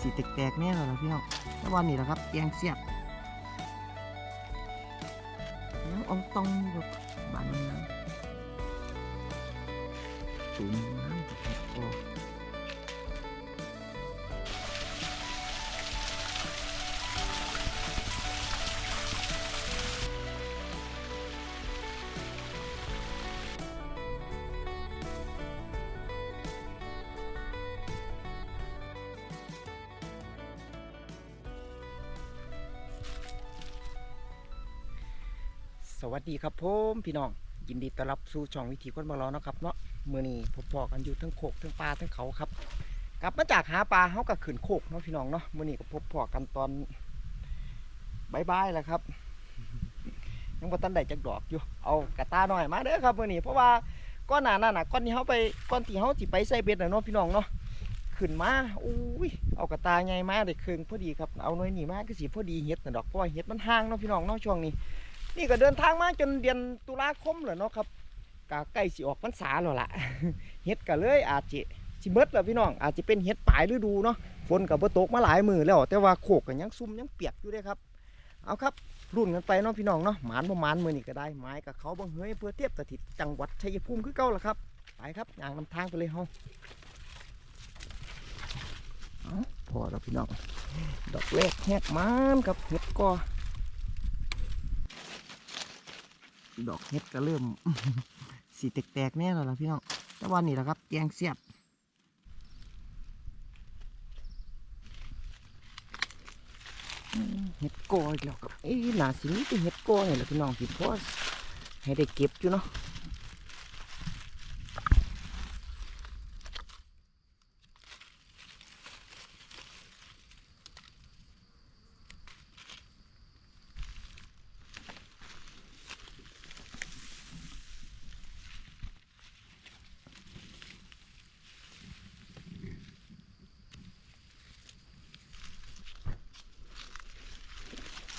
สีแตกๆแน่เลยล่ะพี่น้องแล้ววันนี้แหละครับแกงเสียบยังอองตองแบบบานน้ำตุ่มน้ำกับเห็ดกอ สวัสดีครับผมพี่น้องยินดีต้อนรับสู่ช่องวิถีคนบาลอนะครับเนาะมือนี้พบพอกันอยู่ทั้งโคกทั้งปลาทั้งเขาครับ กลับมาจากหาปลาเขาก็ขึ้นโคกเนาะพี่น้องเนาะมือนี้ก็พบพอกันตอนบายๆแหละครับยังบ่ตันได้จักดอกอยู่เอากระตาหน่อยมาเด้อครับมือนี้เพราะว่าก้อนหนานั่นน่ะก้อนที่เขาไปก้อนที่เขาสิไปใส่เบ็ดนะเนาะพี่น้องเนาะขึ้นมาอุ้ยเอากระตาใหญ่มาได้ครึ่งพอดีครับเอาหน่อยหนี่มากก็สิพอดีเฮ็ดน่ะดอกเพราะว่าเฮ็ดมันห่างเนาะพี่น้องเนาะช่วงนี้ นี่ก็เดินทางมาจนเดือนตุลาคมแล้วเนาะครับกใกล้สิออกพรรษาแล้วล่ะเฮ็ดก็เลยอาจจะสิเบิดแล้วพี่น้องอาจจะเป็นเฮ็ดปลายฤดูเนาะฝนก็บ่ตกมาหลายมือแล้ว แต่ว่าโคกก็ยังซุ่มยังเปียกอยู่เด้ครับ เอาครับรุ่นกันไปเนาะพี่น้องเนาะหมานบ่หมานมือนี่ก็ได้ไม้กับเขาบังเฮ้ยเพื่อเทียบสถิตจังหวัดชัยภูมิคือเก่าล่ะครับไปครับย่างนำทางไปเลยเฮาเอาพอแล้วพี่น้อง ดอกแรกแหกมันกับเห็ดกอ ดอกเห็ดก็เริ่ม สีแตกๆแน่แล้วล่ะพี่น้องแต่วันนี้แหละครับแกงเสียบเห็ดโกออีกแล้วครับเอ้ยหนาสินี้เป็นเห็ดโกอเนี่ยแหละพี่น้องสิเพราะให้ได้เก็บอยู่เนาะ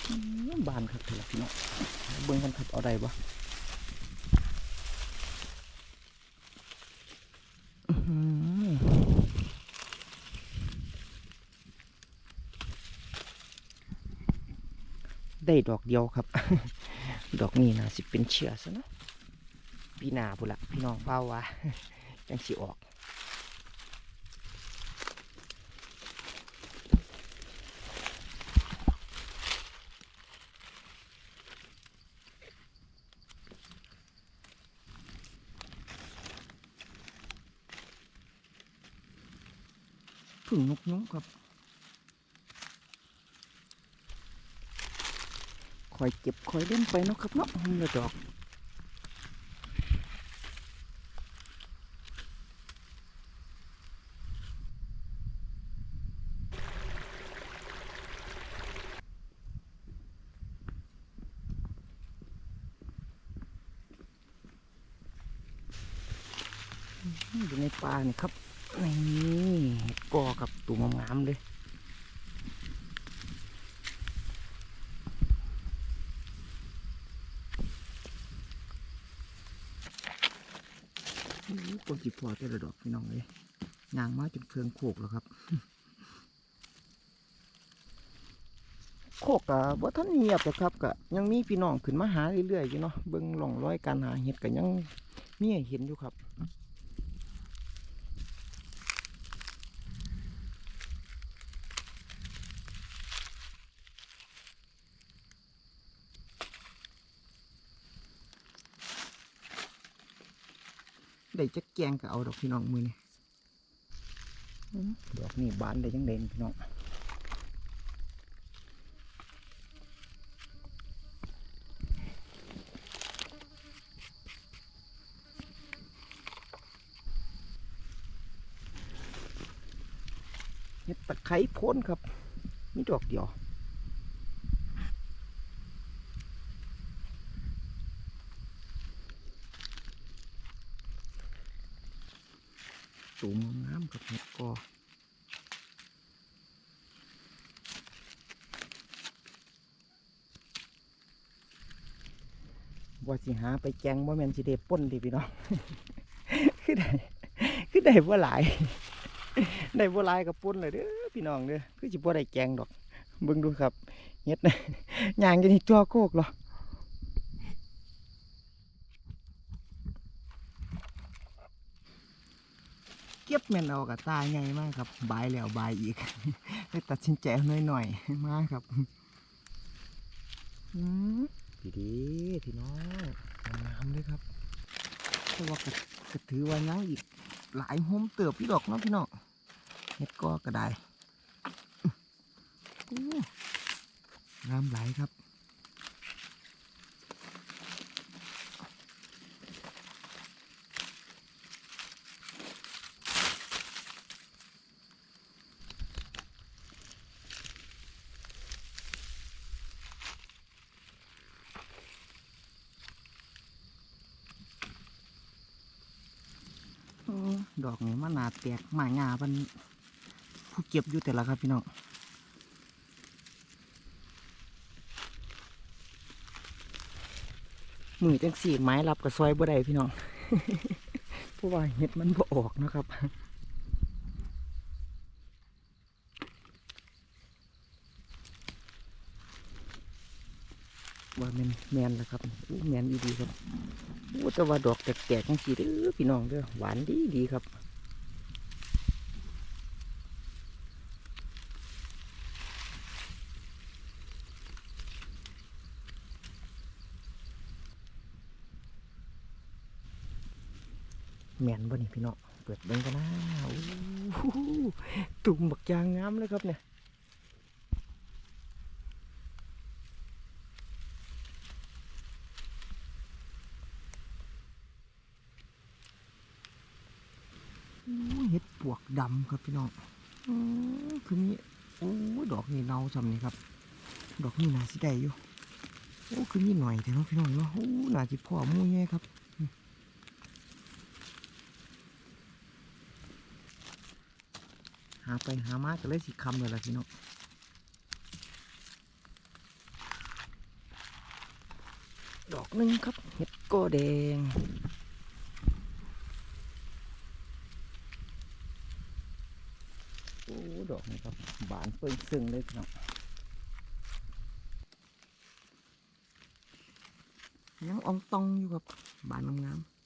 อืม บานครับเถอะพี่น้องเบิ่งกันครับเอาได้บ่ได้ดอกเดียวครับ ดอกนี้นะสิเป็นเชื้อซะนะปีหน้าพุ่นละพี่น้องเฝ้าว่าจังสิออก พึ่งนกน้องครับคอยเก็บคอยเล่นไปเนาะครับเนาะมันละดอกอยู่ในป่านี่ครับ นี่เห็ดกอกับตัวงามเลยอู้หูคนสิพอแต่ละดอกพี่น้องเลยยางมาจนเครื่องโขกแล้วครับ โคกกะว่าท่านเงียบหรอกครับกะยังมีพี่น้องขึ้นมาหาเรื่อยๆอยู่เนาะเบิ่งหล่องร้อยการหาเห็ดกะยังมีเห็นอยู่ครับ ได้จักแกงก็เอาดอกพี่น้องมือนี่ดอกนี่บานได้จังเด่นพี่น้องเห็ดตะไคร้พ้นครับนี่ดอกเดียว สูงงามกับเห็ดกอว่าสิหาไปแจงว่าแมนสิเดป่นดิพี่น้องคือได้คือได้ว่าหลาย ได้บัวลายกับปุ่นเลยเด้อพี่น้องเด้อคือจิบัวได้แกงดอกเบิ่งดูครับเฮ็ดนะย่างอยู่ในตัวโคกเหรอ ก็บแม่นเอากับตาใหญ่มากครับบายแล้วบายอีกเลยตัดสินใจเอาหน่อยๆมาครับอืมพี่ดีพี่น้องงามๆเลยครับเพราะว่าก็ก็ถือว่ายังอีกหลายโฮมเติบพี่ดอกเนาะพี่น้องเฮ็ดก็กระไดอู้งามหลายครับ โอ้ ดอกนี้มันหนาแตกหมายงามันผู้เก็บอยู่แต่ละครับพี่น้องมือจังสี่ไม้รับกับซอยบ่ได้พี่น้อง ผู้ว่าเห็ดมันบ่ออกนะครับ ว่าแมนแมนแล้วครับอู้แมนอีดีครับอู้แต่ว่าดอกแตกๆจังสีเด้อพี่น้องเด้อหวานดีดีครับแมนบ่นี่พี่น้องเปิดเบิ่งกันนะโอ้ตุ่มบักยางงามเลยครับเนี่ย เห็ดปวกดำครับพี่น้องอือคือมีโอ้ยดอกนี่เนาจำนี่ครับ ดอกนี่นาสิได้อยู่โอ้คือมีหน่อยแต่เนาะพี่น้องเนาะโอ้น่าจิพ่อหมู่แย่ครับหาไปหามาก็เลยสิคำเลยล่ะพี่น้องดอกหนึ่งครับ เห็ดโกแดง โอกนะครับบานเปิ้งซึ่งเลยพี่น้องยังอองตองอยู่ครับบานงามๆ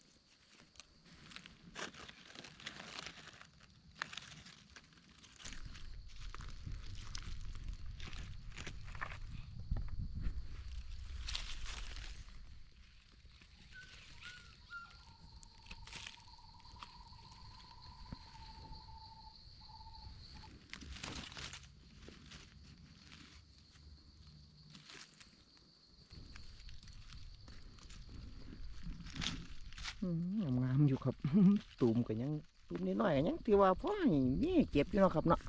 ครับตูมก็ยังตูมนิดหน่อยๆก็ยังถือว่าพ่อให้มีให้เก็บอยู่เนาะครับเนาะ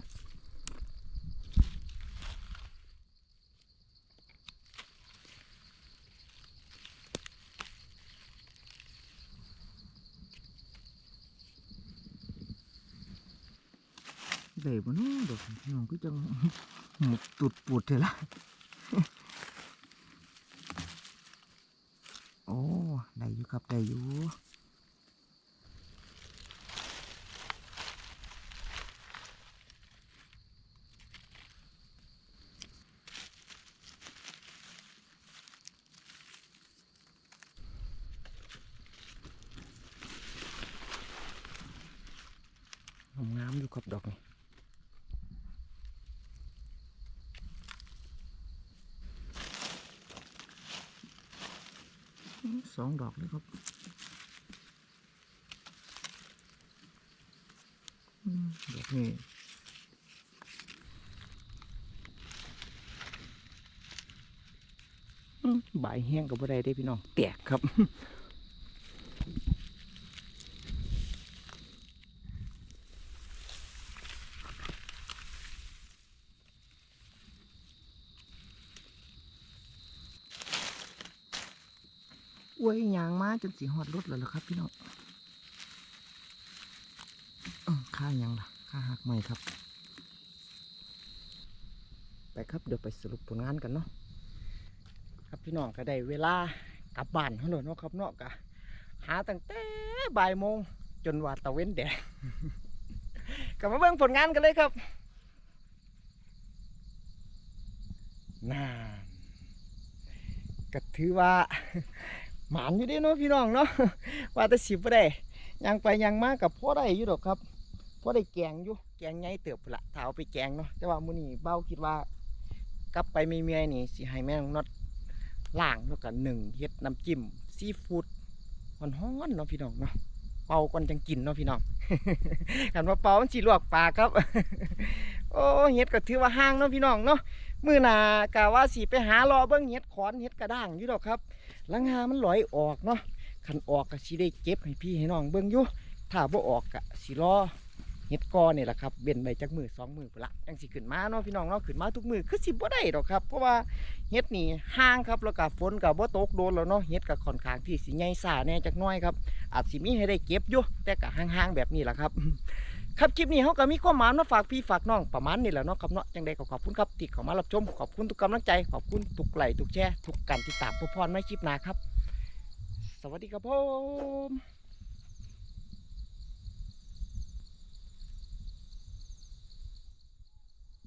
ได้บ่เนาะดอกน้องก็จังหมดตุดปูดเถอะละโอ้ ได้อยู่ครับ ได้อยู่ งามๆ อยู่ครับดอกนี่อื้อสองดอกเลยครับอืมดอกนี่อื้อใบายแห้งกับบ่ได้เด้พี่น้องแตกครับ อวยยางมาจนสีหอดรถแล้วล่ะครับ พี่น้องค่ายังล่ะค่าหักใหม่ครับ ไปครับเดี๋ยวไปสรุปผลงานกันเนาะครับพี่น้องก็ได้เวลากลับบ้านเขาเลยเนาะครับเนาะกะหาตั้งแต่บ่ายโมงจนว่าตะเว้นแดดกลับมาเบิ่งผลงานกันเลยครับน่าก็ถือว่า หมานอยู่ด้เนาะพี่น้องเนาะว่าแต่สิบ่ได้ยังไปยังมากับพ่อได้อยู่ดอกครับพ่อได้แกงอยู่แกงใหญ่เติบละถ้าเอาไปแกงเนาะแต่ว่ามื้อนี้เบ้าคิดว่า กลับไปเมียนี่สิให้แม่น้องน็อตล้างแล้วก็หนึ่งเฮ็ดน้ำจิ้มซีฟู้ดฮ้อนๆเนาะพี่น้องเนาะเป่าก่อนจังกินเนาะพี่น้องกันว่าเป่ามันสิลวกปากครับ โอ้เฮ็ดก็ถือว่าห่างเนาะพี่น้องเนาะมือหนากะว่าสิไปหารอเบิ่งเฮ็ดขอนเฮ็ดกระด้างอยู่ดอกครับลังหามันลอยออกเนาะคันออกก็สิได้เก็บให้พี่ให้น้องเบิ่งอยู่ถ้าบ่ออกก็สิรอเฮ็ดกอนี่แหละครับเบนไปจักมือสองมือพละจังสิขึ้นมาเนาะพี่น้องเนาะขึ้นมาทุกมือคือสิบ่ได้ดอกครับ เพราะว่าเฮ็ดนี่ห่างครับแล้วก็ฝนก็บ่ตกโดนแล้วเนาะเฮ็ดก็ค่อนข้างที่สิใหญ่ซ่าแน่จักน้อยครับอาจสิมีให้ได้เก็บอยู่แต่ก็ห่างๆแบบนี้แหละครับ ครับคลิปนี้เขาก็มีข้อมหมายมาฝากพี่ฝากน้องประมาณนี้แหละเนาะครับเนาะยังไดก็ขอบคุณครับติดเข้ามารับชมขอบคุณทุกกำลังใจขอบคุณทุกไลค์ทุกแชร์ทุกการติดตามพอพรไม่คลิปหน้าครับ สวัสดีครับผม